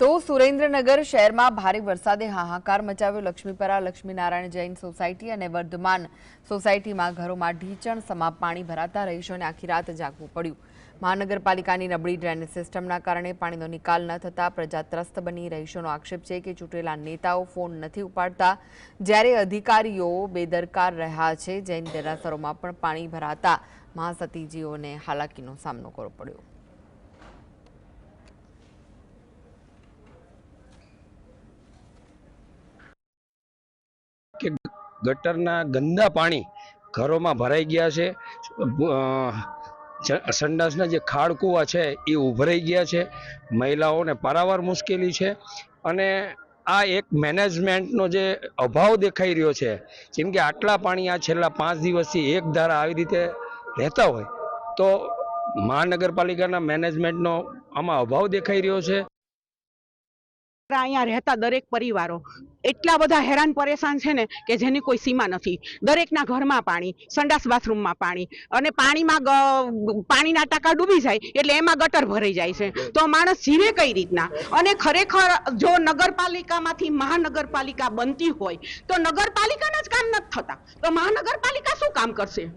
તો સુરેન્દ્રનગર શહેરમાં ભારે વરસાદે હાહાકાર મચાવ્યો. લક્ષ્મીપરા, લક્ષ્મીનારાયણ જૈન સોસાયટી અને વર્ધમાન સોસાયટીમાં ઘરોમાં ઢીચણ સમા પાણી ભરાતા રહીશોને આખી રાત જાગવું પડ્યું. મહાનગરપાલિકાની નબળી ડ્રેનેજ સિસ્ટમના કારણે પાણીનો નિકાલ ન થતાં પ્રજા ત્રસ્ત બની રહીશોનો આક્ષેપ છે કે ચૂંટેલા નેતાઓ ફોન નથી ઉપાડતા. જ્યારે અધિકારીઓ બેદરકાર રહ્યા છે, જૈન દેરાસરોમાં પણ પાણી ભરાતા મહાસતીજીઓને હાલાકીનો સામનો કરવો પડ્યો. કે ગટરના ગંદા પાણી ઘરોમાં ભરાઈ ગયા છે. સંડાસના જે ખાડકુવા છે એ ઉભરાઈ ગયા છે. મહિલાઓને પારાવાર મુશ્કેલી છે અને આ એક મેનેજમેન્ટનો જે અભાવ દેખાઈ રહ્યો છે, જેમ કે આટલા પાણી આ છેલ્લા પાંચ દિવસથી એક ધારા આવી રીતે રહેતા હોય, તો મહાનગરપાલિકાના મેનેજમેન્ટનો આમાં અભાવ દેખાઈ રહ્યો છે. અહીંયા રહેતા દરેક પરિવારો. એટલા બધા હેરાન પરેશાન છે ને કે જેની કોઈ સીમા નથી. દરેકના ઘરમાં પાણી, સંડાસ બાથરૂમમાં પાણી અને પાણીમાં પાણીના ટાંકા ડૂબી જાય એટલે એમાં ગટર ભરાઈ જાય છે. તો માણસ જીવે કઈ રીતના? અને ખરેખર જો નગરપાલિકામાંથી મહાનગરપાલિકા બનતી હોય તો નગરપાલિકાના જ કામ નથી થતા. તો મહાનગરપાલિકા શું કામ કરશે?